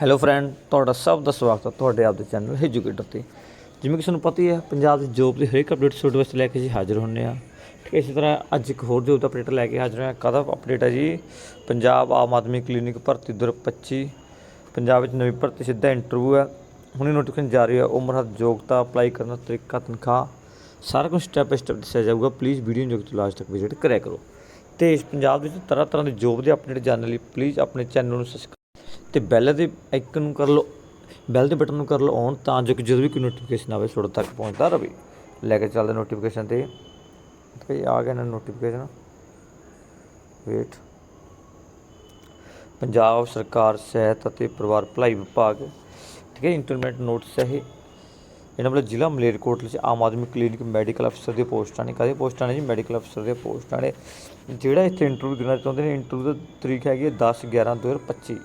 Hello friend ਤੁਹਾਡਾ ਸਭ ਦਾ ਸਵਾਗਤ ਹੈ ਤੁਹਾਡੇ ਆਪ ਦੇ ਚੈਨਲ ਐਜੂਕੇਟਰ ਤੇ। ਜਿਵੇਂ ਕਿ ਤੁਹਾਨੂੰ ਪਤਾ ਹੀ ਹੈ, ਪੰਜਾਬ ਦੀ ਜੋਬ ਦੇ ਹਰੇਕ ਅਪਡੇਟ ਤੁਹਾਡੇ ਵਾਸਤੇ ਲੈ ਕੇ ਜੀ ਹਾਜ਼ਰ ਹੁੰਨੇ ਆ ਠੀਕ ਹੈ, ਇਸੇ ਤਰ੍ਹਾਂ ਅੱਜ ਇੱਕ ਹੋਰ ਜੋਬ ਦਾ ਅਪਡੇਟ ਲੈ ਕੇ ਹਾਜ਼ਰ ਹਾਂ। ਕਾਹਦਾ ਅਪਡੇਟ ਹੈ ਜੀ? ਪੰਜਾਬ ਆਮ ਆਦਮੀ ਕਲੀਨਿਕ ਭਰਤੀ ਦਰ 25 ਪੰਜਾਬ ਵਿੱਚ ਨਵੀਂ ਭਰਤੀ ਸਿੱਧਾ ਇੰਟਰਵਿਊ ਹੈ। ਹੁਣੇ ਨੋਟੀਫਿਕੇਸ਼ਨ ਜਾਰੀ ਹੈ ਉਮਰ ਹੱਦ ਯੋਗਤਾ ਅਪਲਾਈ ਕਰਨ ਦਾ ਤਰੀਕਾ ਤਨਖਾਹ। ਸਾਰਾ ਕੁਝ ਸਟੈਪ ਬਾਈ ਸਟੈਪ ਦੱਸਿਆ ਜਾਊਗਾ। ਪਲੀਜ਼ ਵੀਡੀਓ ਨੂੰ ਜੋ ਲਾਸਟ ਤੱਕ ਵਿਜ਼ਿਟ ਕਰਿਆ ਕਰੋ। ਤੇ ਇਸ ਪੰਜਾਬ ਵਿੱਚ ਤਰ੍ਹਾਂ ਤਰ੍ਹਾਂ ਦੀ ਜੋਬ ਦੇ ਅਪਡੇਟ ਜਾਣਨ ਲਈ ਪਲੀਜ਼ ਆਪਣੇ ਚੈਨਲ ਨੂੰ ਸਬਸਕ੍ਰਾਈਬ ਤੇ ਬੈਲ ਦੇ ਆਈਕਨ ਨੂੰ ਕਰ ਲਓ, ਬੈਲ ਦੇ ਬਟਨ ਨੂੰ ਕਰ ਲਓ ਔਨ ਤਾਂ ਜੋ ਕਿ ਜਦੋਂ ਵੀ ਕੋਈ ਨੋਟੀਫਿਕੇਸ਼ਨ ਆਵੇ ਤੁਹਾਡੇ ਤੱਕ ਪਹੁੰਚਦਾ ਰਹੇ ਲੈ ਕੇ ਚੱਲਦੇ ਨੋਟੀਫਿਕੇਸ਼ਨ ਤੇ। ਤੇ ਆ ਗਿਆ ਨਾ ਨੋਟੀਫਿਕੇਸ਼ਨ ਵੇਟ ਪੰਜਾਬ ਸਰਕਾਰ, ਸਿਹਤ ਅਤੇ ਪਰਿਵਾਰ ਭਲਾਈ ਵਿਭਾਗ। ਠੀਕ ਹੈ ਇੰਟਰਨੈਟ ਨੋਟਿਸ ਹੈ ਇਹ ਇਹਨਾਂ ਵੱਲੋਂ ਜ਼ਿਲ੍ਹਾ ਮਲੇਰਕੋਟਲਾ 'ਚ ਆਮ ਆਦਮੀ ਕਲੀਨਿਕ ਮੈਡੀਕਲ ਅਫਸਰ ਦੀਆਂ ਪੋਸਟਾਂ ਨੇ। ਕਾਹਦੀਆਂ ਪੋਸਟਾਂ ਨੇ ਜੀ? ਮੈਡੀਕਲ ਅਫਸਰ ਦੀਆਂ ਪੋਸਟਾਂ ਨੇ। ਜਿਹੜਾ ਇੱਥੇ ਇੰਟਰਵਿਊ ਦੇਣਾ ਚਾਹੁੰਦੇ ਨੇ ਇੰਟਰਵਿਊ ਦੀ ਤਰੀਕ ਹੈਗੀ ਹੈ 10 11 2025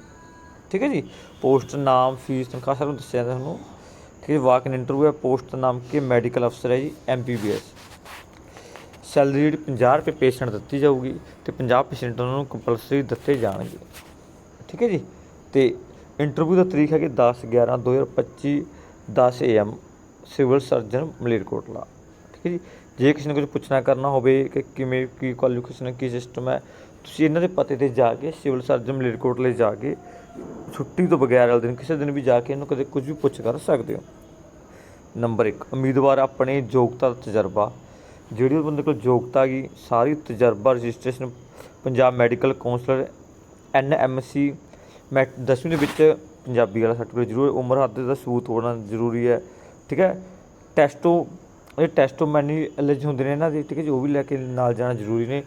ਠੀਕ ਹੈ ਜੀ? ਪੋਸਟ ਨਾਮ, ਫੀਸ, ਤਨਖਾਹ ਸਾਰਾ ਕੁਛ ਦੱਸਿਆ ਤੁਹਾਨੂੰ। ਠੀਕ ਹੈ ਵਾਕ ਇਨ ਇੰਟਰਵਿਊ ਹੈ, ਪੋਸਟ ਦਾ ਨਾਮ ਕੀ ਮੈਡੀਕਲ ਅਫਸਰ ਹੈ ਜੀ ਐਮਪੀਬੀਐਸ ਸੈਲਰੀ ਜਿਹੜੀ 50 ਰੁਪਏ ਪੇਸ਼ੈਂਟ ਦਿੱਤੀ ਜਾਊਗੀ ਤੇ 50 ਪੇਸ਼ੈਂਟ ਉਹਨਾਂ ਨੂੰ ਕੰਪਲਸਰੀ ਦਿੱਤੇ ਜਾਣਗੇ। ਠੀਕ ਹੈ ਜੀ? ਤੇ ਇੰਟਰਵਿਊ ਦਾ ਤਰੀਕ ਹੈਗੀ 10 11 2025 10 AM ਸਿਵਲ ਸਰਜਨ ਮਲੇਰਕੋਟਲਾ। ਠੀਕ ਹੈ ਜੀ? ਜੇ ਕਿਸੇ ਨੇ ਕੁਝ ਪੁੱਛਣਾ ਕਰਨਾ ਹੋਵੇ ਕਿ ਕਿਵੇਂ, ਕੀ ਕੁਆਲੀਫਿਕੇਸ਼ਨ ਕੀ ਸਿਸਟਮ ਹੈ, ਤੁਸੀਂ ਇਹਨਾਂ ਦੇ ਪਤੇ ਤੇ ਜਾ ਕੇ ਸਿਵਲ ਸਰਜਨ ਮਲੇਰਕੋਟਲੇ ਜਾ ਕੇ ਛੁੱਟੀ ਤੋਂ ਬਗੈਰ ਵਾਲੇ ਦਿਨ ਕਿਸੇ ਦਿਨ ਵੀ ਜਾ ਕੇ ਇਹਨੂੰ ਕਦੇ ਕੁਝ ਵੀ ਪੁੱਛ ਕਰ ਸਕਦੇ ਹੋ। ਨੰਬਰ 1 ਉਮੀਦਵਾਰ ਆਪਣੇ ਯੋਗਤਾ ਦਾ ਤਜਰਬਾ। ਜਿਹੜੀ ਉਹ ਬੰਦੇ ਕੋਲ ਯੋਗਤਾ ਗਈ ਸਾਰੀ ਤਜਰਬਾ registration Punjab medical counsellor N M C, ਮੈਂ 10ਵੀਂ ਦੇ ਵਿੱਚ ਪੰਜਾਬੀ ਵਾਲਾ ਸਰਟੀਫਿਕੇਟ ਜ਼ਰੂਰ, ਉਮਰ ਹੱਦ ਦਾ ਸਬੂਤ ਹੋਣਾ ਜ਼ਰੂਰੀ ਹੈ, ਠੀਕ ਹੈ? ਟੈਸਟੋ, ਇਹ ਟੈਸਟੋ ਮੈਨੀ ਐਲਜ ਹੁੰਦੇ ਨੇ ਇਹਨਾਂ ਦੇ, ਠੀਕ ਹੈ ਜੀ? ਉਹ ਵੀ ਲੈ ਕੇ ਨਾਲ ਜਾਣਾ ਜ਼ਰੂਰੀ ਨੇ।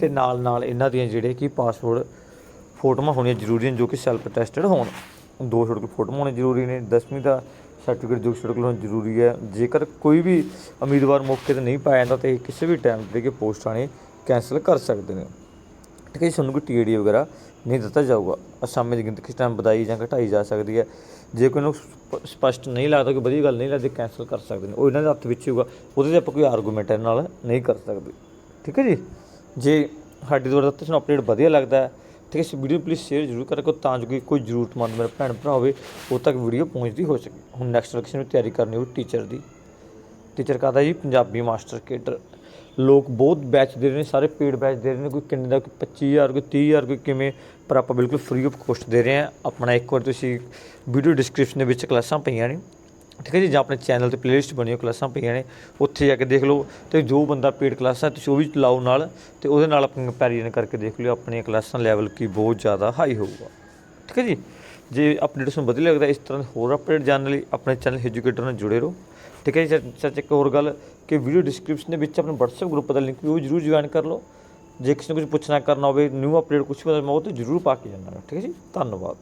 ਤੇ ਨਾਲ ਨਾਲ ਇਹਨਾਂ ਦੀਆਂ ਜਿਹੜੇ ਕਿ ਪਾਸਪੋਰਟ ਫੋਟੋਆਂ ਹੋਣੀਆਂ ਜ਼ਰੂਰੀ ਨੇ ਜੋ ਕਿ ਸੈਲਫ ਟੈਸਟਡ ਹੋਣ। ਦੋ ਛੋਟ ਕੇ ਫੋਟੋਆਂ ਹੋਣੀਆਂ ਜ਼ਰੂਰੀ ਨੇ 10ਵੀਂ ਦਾ ਸਰਟੀਫਿਕੇਟ ਜੋ ਛੋਟ ਕੋਲ ਹੋਣਾ ਜ਼ਰੂਰੀ ਹੈ। ਜੇਕਰ ਕੋਈ ਵੀ ਉਮੀਦਵਾਰ ਮੌਕੇ ਤੇ ਨਹੀਂ ਪਾਇਆ ਜਾਂਦਾ ਤੇ ਕਿਸੇ ਵੀ ਟਾਈਮ ਤੇ ਕਿ ਪੋਸਟਾਂ ਨੇ ਕੈਂਸਲ ਕਰ ਸਕਦੇ ਨੇ। ਠੀਕ ਹੈ ਜੀ, ਤੁਹਾਨੂੰ ਕੋਈ ਟੀਡੀ ਵਗੈਰਾ ਨਹੀਂ ਦਿੱਤਾ ਜਾਊਗਾ। ਅਸਾਮੀ ਦੀ ਗਿਣਤੀ ਕਿਸ ਟਾਈਮ ਵਧਾਈ ਜਾਂ ਘਟਾਈ ਜਾ ਸਕਦੀ ਹੈ। ਜੇ ਕੋਈ ਨੂੰ ਸਪ- ਸਪਸ਼ਟ ਨਹੀਂ ਲੱਗਦਾ ਕਿ ਵਧੀਆ ਗੱਲ ਨਹੀਂ ਲੱਗਦੀ ਕੈਂਸਲ ਕਰ ਸਕਦੇ ਨੇ। ਉਹ ਇਹਨਾਂ ਦੇ ਹੱਥ ਵਿੱਚ ਹੀ ਹੋਊਗਾ। ਉਹਦੇ ਤੇ ਆਪਾਂ ਕੋਈ ਆਰਗੂਮੈਂਟ ਇਹਨਾਂ ਨਾਲ ਨਹੀਂ ਕਰ ਸਕਦੇ। ਠੀਕ ਹੈ ਜੀ? ਜੇ ਸਾਡੀ ਦੁਆਰਾ ਦਿੱਤਾ ਤੁਹਾਨੂੰ ਅਪਡੇਟ ਵਧੀਆ ਲੱਗਦਾ ਠੀਕ ਹੈ ਇਸ ਵੀਡੀਓ ਪਲੀਜ਼ ਸ਼ੇਅਰ ਜ਼ਰੂਰ ਕਰਿਆ ਕਰੋ ਤਾਂ ਜੋ ਕਿ ਕੋਈ ਜ਼ਰੂਰਤਮੰਦ ਮੇਰਾ ਭੈਣ ਭਰਾ ਹੋਵੇ, ਉਹ ਤੱਕ ਵੀਡੀਓ ਪਹੁੰਚਦੀ ਹੋ ਸਕੇ। ਹੁਣ ਨੈਕਸਟ ਲੈਕਚਰ ਨੂੰ ਤਿਆਰੀ ਕਰਨੀ ਹੋਵੇ ਟੀਚਰ ਦੀ। ਟੀਚਰ ਕਹਦਾ ਜੀ, ਪੰਜਾਬੀ ਮਾਸਟਰ ਕੇਡਰ। ਲੋਕ ਬਹੁਤ ਬੈਚ ਦੇ ਰਹੇ ਨੇ, ਸਾਰੇ ਪੇਡ ਬੈਚ ਦੇ ਰਹੇ ਨੇ, ਕੋਈ ਕਿੰਨੇ ਦਾ, ਕੋਈ 25000 ਕੋਈ 30000 ਕੋਈ ਕਿਵੇਂ, ਪਰ ਆਪਾਂ ਬਿਲਕੁਲ ਫ੍ਰੀ ਆਫ ਕੋਸਟ ਦੇ ਰਹੇ ਹਾਂ। ਆਪਣਾ ਇੱਕ ਵਾਰ ਤੁਸੀਂ ਵੀਡੀਓ ਡਿਸਕ੍ਰਿਪਸ਼ਨ ਦੇ ਵਿੱਚ ਕਲਾਸਾਂ ਪਈਆਂ ਨੇ। ਠੀਕ ਹੈ ਜੀ, ਜਾਂ ਆਪਣੇ ਚੈਨਲ ਤੇ ਪਲੇਲਿਸਟ ਬਣੀ ਹੋਈ ਕਲਾਸਾਂ ਪਈਆਂ ਨੇ, ਉੱਥੇ ਜਾ ਕੇ ਦੇਖ ਲਓ ਤੇ ਜੋ ਬੰਦਾ ਪੇਡ ਕਲਾਸਾਂ ਤੁਸੀਂ ਉਹ ਵੀ ਲਾਓ ਨਾਲ ਤੇ ਉਹਦੇ ਨਾਲ ਆਪਣੀ ਕੰਪੈਰੀਜ਼ਨ ਕਰਕੇ ਦੇਖ ਲਿਓ, ਆਪਣੀਆਂ ਕਲਾਸਾਂ ਲੈਵਲ ਕੀ ਬਹੁਤ ਜ਼ਿਆਦਾ ਹਾਈ ਹੋਊਗਾ। ਠੀਕ ਹੈ ਜੀ, ਜੇ ਅਪਡੇਟ ਤੁਹਾਨੂੰ ਵਧੀਆ ਲੱਗਦਾ, ਇਸ ਤਰ੍ਹਾਂ ਦੇ ਹੋਰ ਅਪਡੇਟ ਜਾਣਨ ਲਈ ਆਪਣੇ ਚੈਨਲ ਐਜੂਕੇਟਰ ਨਾਲ ਜੁੜੇ ਰਹੋ। ਠੀਕ ਹੈ ਜੀ ਸੱਚ- ਇੱਕ ਹੋਰ ਗੱਲ ਕਿ ਵੀਡੀਓ ਡਿਸਕ੍ਰਿਪਸ਼ਨ ਦੇ ਵਿੱਚ ਆਪਣੇ WhatsApp ਗਰੁੱਪ ਦਾ ਲਿੰਕ ਵੀ ਉਹ ਜਰੂਰ ਜੁਆਇਨ ਕਰ ਲਓ। ਜੇ ਕਿਸੇ ਨੂੰ ਕੁਝ ਪੁੱਛਣਾ ਕਰਨਾ ਹੋਵੇ ਨਿਊ ਅਪਡੇਟ ਕੁਝ ਵੀ ਮੈਂ ਉਹ ਤੇ ਜਰੂਰ ਪਾ ਕੇ ਜਾਂਦਾ ਠੀਕ ਹੈ ਜੀ, ਧੰਨਵਾਦ।